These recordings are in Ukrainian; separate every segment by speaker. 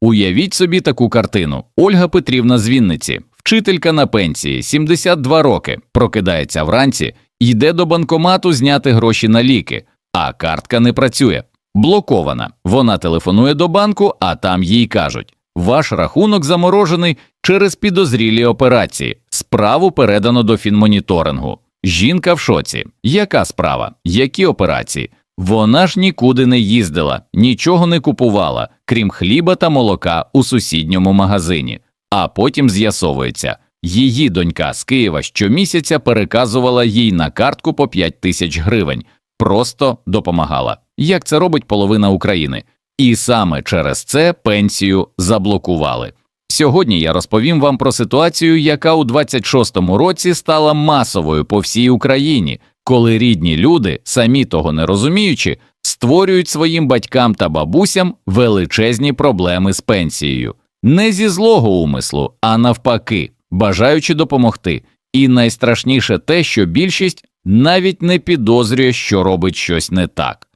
Speaker 1: Уявіть собі таку картину. Ольга Петрівна з Вінниці, вчителька на пенсії, 72 роки, прокидається вранці, йде до банкомату зняти гроші на ліки, а картка не працює. Блокована. Вона телефонує до банку, а там їй кажуть: ваш рахунок заморожений через підозрілі операції. Справу передано до фінмоніторингу. Жінка в шоці. Яка справа? Які операції? Вона ж нікуди не їздила, нічого не купувала, крім хліба та молока у сусідньому магазині. А потім з'ясовується, її донька з Києва щомісяця переказувала їй на картку по 5 тисяч гривень, просто допомагала, як це робить половина України. І саме через це пенсію заблокували. Сьогодні я розповім вам про ситуацію, яка у 26-му році стала масовою по всій Україні, коли рідні люди, самі того не розуміючи, створюють своїм батькам та бабусям величезні проблеми з пенсією, не зі злого умислу, а навпаки, бажаючи допомогти. І найстрашніше те, що більшість навіть не підозрює, що робить щось не так,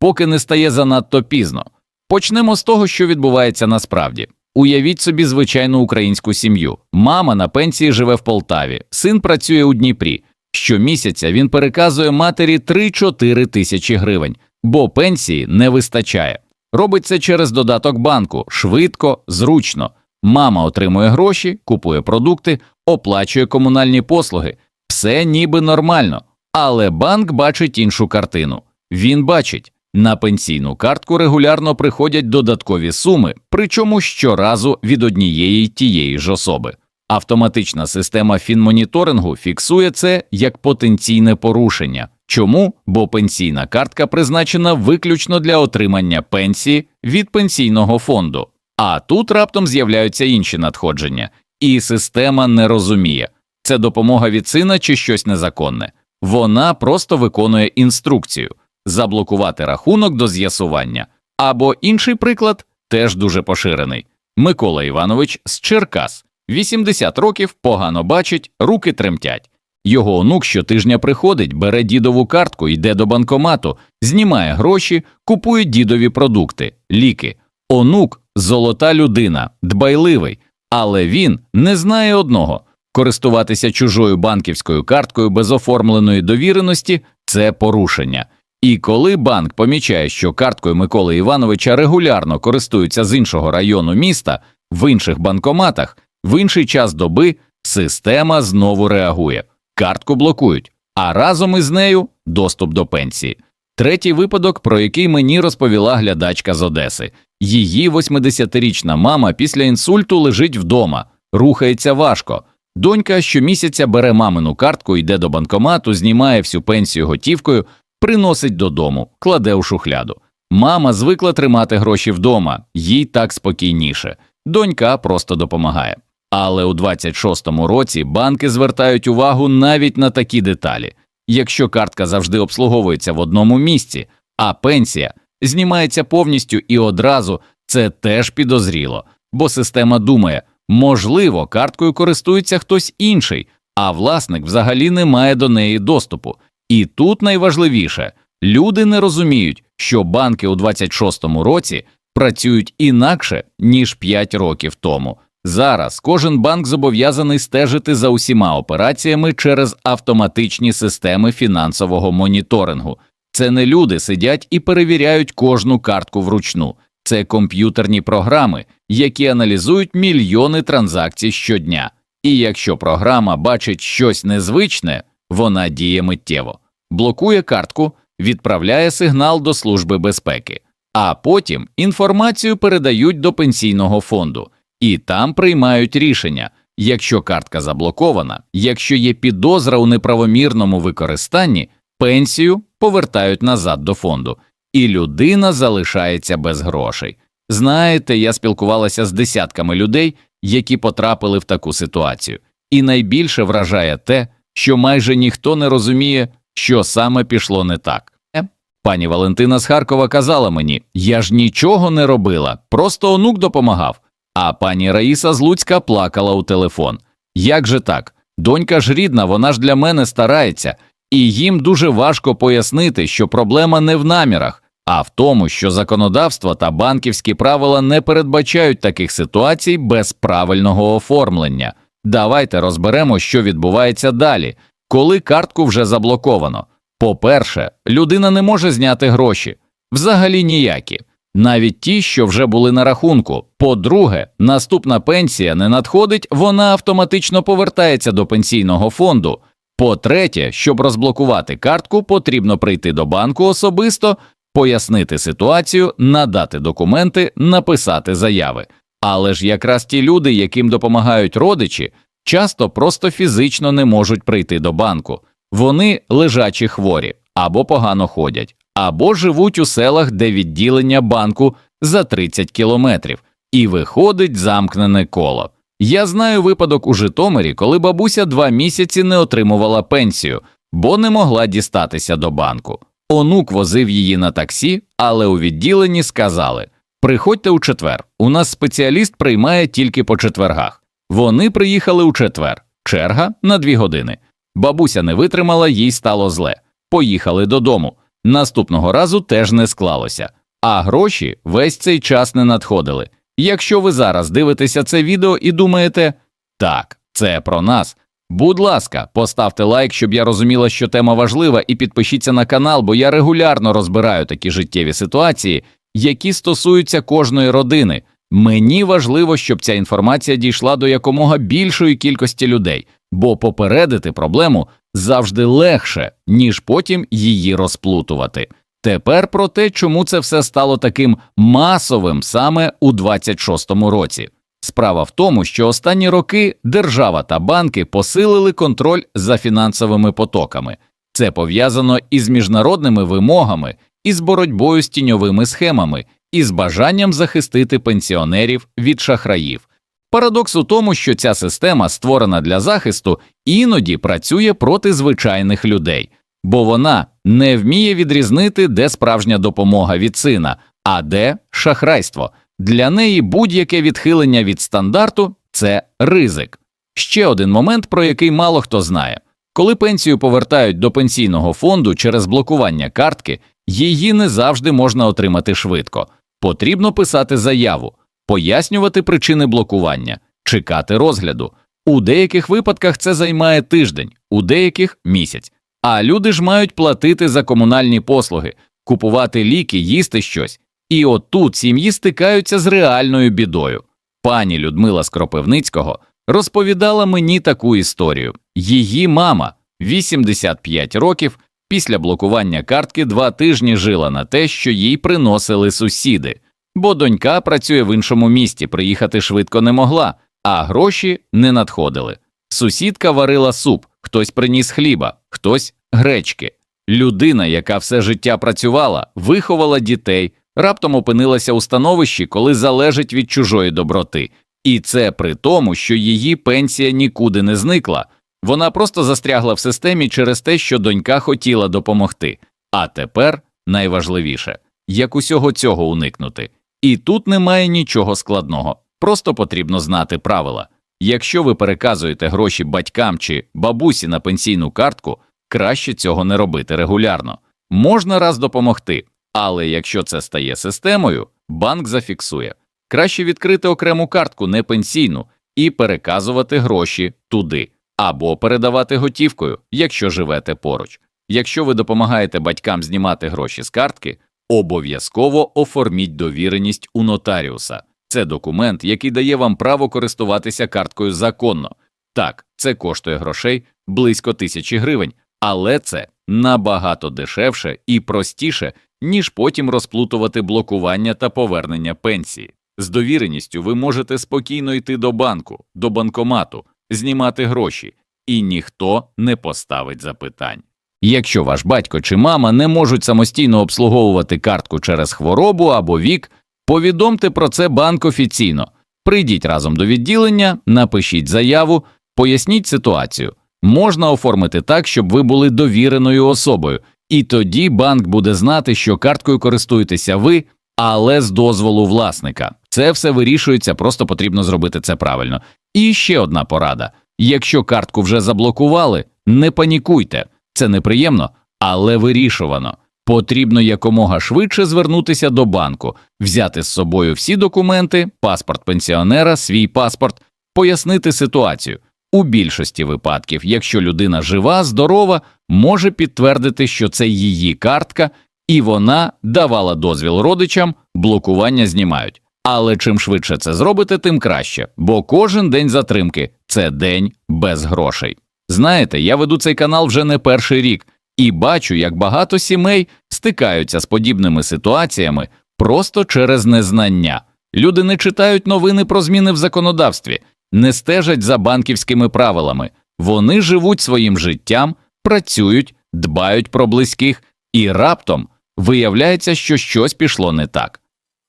Speaker 1: поки не стає занадто пізно. Почнемо з того, що відбувається насправді. Уявіть собі звичайну українську сім'ю. Мама на пенсії живе в Полтаві, син працює у Дніпрі. Щомісяця він переказує матері 3-4 тисячі гривень, бо пенсії не вистачає. Робить це через додаток банку швидко, зручно. Мама отримує гроші, купує продукти, оплачує комунальні послуги. Все ніби нормально. Але банк бачить іншу картину. Він бачить, на пенсійну картку регулярно приходять додаткові суми, причому щоразу від однієї тієї ж особи. Автоматична система фінмоніторингу фіксує це як потенційне порушення. Чому? Бо пенсійна картка призначена виключно для отримання пенсії від пенсійного фонду. А тут раптом з'являються інші надходження, і система не розуміє, це допомога від сина чи щось незаконне. Вона просто виконує інструкцію заблокувати рахунок до з'ясування. Або інший приклад теж дуже поширений. Микола Іванович з Черкас, 80 років, погано бачить, руки тремтять. Його онук щотижня приходить, бере дідову картку, йде до банкомату, знімає гроші, купує дідові продукти, ліки. Онук золота людина, дбайливий, але він не знає одного користуватися чужою банківською карткою без оформленої довіреності це порушення. І коли банк помічає, що карткою Миколи Івановича регулярно користуються з іншого району міста, в інших банкоматах, в інший час доби, система знову реагує, картку блокують, а разом із нею доступ до пенсії. Третій випадок, про який мені розповіла глядачка з Одеси. Її 80-річна мама після інсульту лежить вдома, рухається важко. Донька щомісяця бере мамину картку, йде до банкомату, знімає всю пенсію готівкою, приносить додому, кладе у шухляду. Мама звикла тримати гроші вдома, їй так спокійніше. Донька просто допомагає. Але у 26-му році банки звертають увагу навіть на такі деталі. Якщо картка завжди обслуговується в одному місці, а пенсія знімається повністю і одразу, це теж підозріло, бо система думає, можливо, карткою користується хтось інший, а власник взагалі не має до неї доступу. І тут найважливіше люди не розуміють, що банки у 26-му році працюють інакше ніж 5 років тому. Зараз кожен банк зобов'язаний стежити за усіма операціями через автоматичні системи фінансового моніторингу. Це не люди сидять і перевіряють кожну картку вручну, це комп'ютерні програми, які аналізують мільйони транзакцій щодня. І якщо програма бачить щось незвичне, вона діє миттєво, блокує картку, відправляє сигнал до Служби безпеки, а потім інформацію передають до пенсійного фонду, і там приймають рішення. Якщо картка заблокована, якщо є підозра у неправомірному використанні, пенсію повертають назад до фонду, і людина залишається без грошей. Знаєте, я спілкувалася з десятками людей, які потрапили в таку ситуацію, і найбільше вражає те, що майже ніхто не розуміє, що саме пішло не так. Е, Пані Валентина з Харкова казала мені, я ж нічого не робила, просто онук допомагав. А пані Раїса з Луцька плакала у телефон. Як же так? Донька ж рідна, вона ж для мене старається, і їм дуже важко пояснити, що проблема не в намірах, а в тому, що законодавство та банківські правила не передбачають таких ситуацій без правильного оформлення. Давайте розберемо, що відбувається далі, коли картку вже заблоковано. По-перше, людина не може зняти гроші, взагалі ніякі, навіть ті, що вже були на рахунку. По-друге, наступна пенсія не надходить, вона автоматично повертається до пенсійного фонду. По-третє, щоб розблокувати картку, потрібно прийти до банку особисто, пояснити ситуацію, надати документи, написати заяви. Але ж якраз ті люди, яким допомагають родичі, часто просто фізично не можуть прийти до банку. Вони лежачі хворі або погано ходять, або живуть у селах, де відділення банку за 30 кілометрів, і виходить замкнене коло. Я знаю випадок у Житомирі, коли бабуся два місяці не отримувала пенсію, бо не могла дістатися до банку. Онук возив її на таксі, але у відділенні сказали: приходьте у четвер. У нас спеціаліст приймає тільки по четвергах. Вони приїхали у четвер, черга на дві години. Бабуся не витримала, їй стало зле. Поїхали додому. Наступного разу теж не склалося, а гроші весь цей час не надходили. Якщо ви зараз дивитеся це відео і думаєте, так, це про нас. Будь ласка, поставте лайк, щоб я розуміла, що тема важлива, і підпишіться на канал, бо я регулярно розбираю такі життєві ситуації, які стосуються кожної родини. Мені важливо, щоб ця інформація дійшла до якомога більшої кількості людей, бо попередити проблему завжди легше, ніж потім її розплутувати. Тепер про те, чому це все стало таким масовим саме у 26-му році. Справа в тому, що останні роки держава та банки посилили контроль за фінансовими потоками. Це пов'язано із міжнародними вимогами, із боротьбою з тіньовими схемами, і з бажанням захистити пенсіонерів від шахраїв. Парадокс у тому, що ця система, створена для захисту, іноді працює проти звичайних людей, бо вона не вміє відрізнити, де справжня допомога від сина, а де шахрайство. Для неї будь-яке відхилення від стандарту це ризик. Ще один момент, про який мало хто знає. Коли пенсію повертають до пенсійного фонду через блокування картки, її не завжди можна отримати швидко. Потрібно писати заяву, пояснювати причини блокування, чекати розгляду. У деяких випадках це займає тиждень, у деяких місяць. А люди ж мають платити за комунальні послуги, купувати ліки, їсти щось. І отут сім'ї стикаються з реальною бідою. Пані Людмила Скропивницького розповідала мені таку історію. Її мама, 85 років, після блокування картки два тижні жила на те, що їй приносили сусіди, бо донька працює в іншому місті, приїхати швидко не могла, а гроші не надходили. Сусідка варила суп, хтось приніс хліба, хтось гречки. Людина, яка все життя працювала, виховала дітей, раптом опинилася у становищі, коли залежить від чужої доброти, і це при тому, що її пенсія нікуди не зникла. Вона просто застрягла в системі через те, що донька хотіла допомогти. А тепер найважливіше як усього цього уникнути. І тут немає нічого складного, просто потрібно знати правила. Якщо ви переказуєте гроші батькам чи бабусі на пенсійну картку, краще цього не робити регулярно. Можна раз допомогти, але якщо це стає системою, банк зафіксує. Краще відкрити окрему картку, не пенсійну, і переказувати гроші туди, або передавати готівкою, якщо живете поруч. Якщо ви допомагаєте батькам знімати гроші з картки, обов'язково оформіть довіреність у нотаріуса. Це документ, який дає вам право користуватися карткою законно. Так, це коштує грошей близько тисячі гривень, але це набагато дешевше і простіше, ніж потім розплутувати блокування та повернення пенсії. З довіреністю ви можете спокійно йти до банку, до банкомату, знімати гроші, і ніхто не поставить запитань. Якщо ваш батько чи мама не можуть самостійно обслуговувати картку через хворобу або вік, повідомте про це банк офіційно. Прийдіть разом до відділення, напишіть заяву, поясніть ситуацію. Можна оформити так, щоб ви були довіреною особою, і тоді банк буде знати, що карткою користуєтеся ви, але з дозволу власника. Це все вирішується, просто потрібно зробити це правильно. І ще одна порада: якщо картку вже заблокували, не панікуйте, це неприємно, але вирішувано. Потрібно якомога швидше звернутися до банку, взяти з собою всі документи, паспорт пенсіонера, свій паспорт, пояснити ситуацію. У більшості випадків, якщо людина жива, здорова, може підтвердити, що це її картка, і вона давала дозвіл родичам, блокування знімають. Але чим швидше це зробите, тим краще, бо кожен день затримки це день без грошей. Знаєте, я веду цей канал вже не перший рік і бачу, як багато сімей стикаються з подібними ситуаціями просто через незнання. Люди не читають новини про зміни в законодавстві, не стежать за банківськими правилами. Вони живуть своїм життям, працюють, дбають про близьких, і раптом виявляється, що щось пішло не так.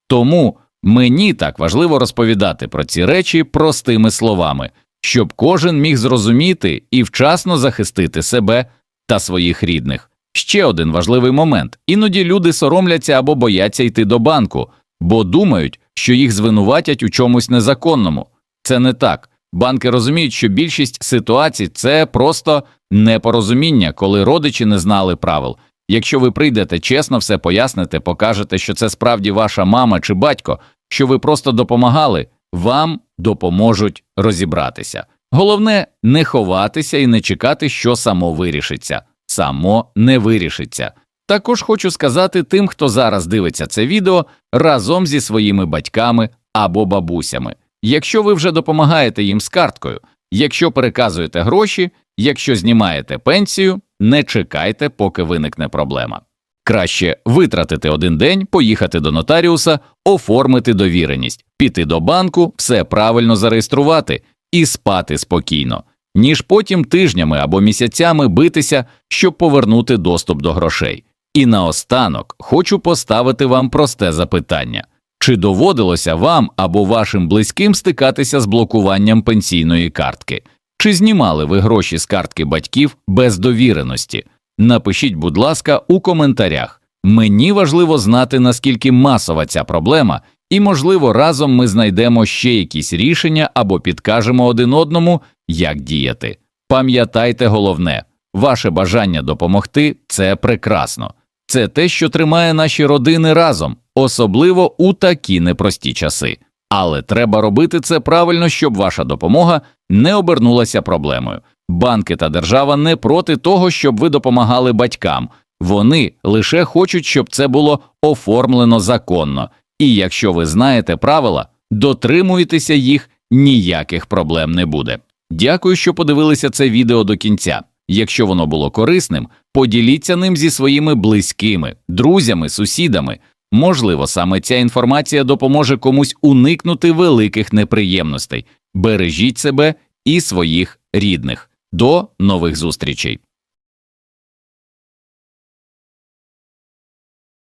Speaker 1: Тому мені так важливо розповідати про ці речі простими словами, щоб кожен міг зрозуміти і вчасно захистити себе та своїх рідних. Ще один важливий момент: іноді люди соромляться або бояться йти до банку, бо думають, що їх звинуватять у чомусь незаконному. Це не так. Банки розуміють, що більшість ситуацій це просто непорозуміння, коли родичі не знали правил. Якщо ви прийдете, чесно все поясните, покажете, що це справді ваша мама чи батько, що ви просто допомагали, вам допоможуть розібратися. Головне не ховатися і не чекати, що само вирішиться. Само не вирішиться. Також хочу сказати тим, хто зараз дивиться це відео разом зі своїми батьками або бабусями. Якщо ви вже допомагаєте їм з карткою, якщо переказуєте гроші, якщо знімаєте пенсію, не чекайте, поки виникне проблема. Краще витратити один день, поїхати до нотаріуса, оформити довіреність, піти до банку, все правильно зареєструвати і спати спокійно, ніж потім тижнями або місяцями битися, щоб повернути доступ до грошей. І наостанок хочу поставити вам просте запитання. Чи доводилося вам або вашим близьким стикатися з блокуванням пенсійної картки? Чи знімали ви гроші з картки батьків без довіреності? Напишіть, будь ласка, у коментарях. Мені важливо знати, наскільки масова ця проблема, і, можливо, разом ми знайдемо ще якісь рішення або підкажемо один одному, як діяти. Пам'ятайте головне, ваше бажання допомогти це прекрасно. Це те, що тримає наші родини разом, особливо у такі непрості часи. Але треба робити це правильно, щоб ваша допомога не обернулася проблемою. Банки та держава не проти того, щоб ви допомагали батькам. Вони лише хочуть, щоб це було оформлено законно. І якщо ви знаєте правила, дотримуєтеся їх, ніяких проблем не буде. Дякую, що подивилися це відео до кінця. Якщо воно було корисним, поділіться ним зі своїми близькими, друзями, сусідами. Можливо, саме ця інформація допоможе комусь уникнути великих неприємностей. Бережіть себе і своїх рідних. До нових зустрічей!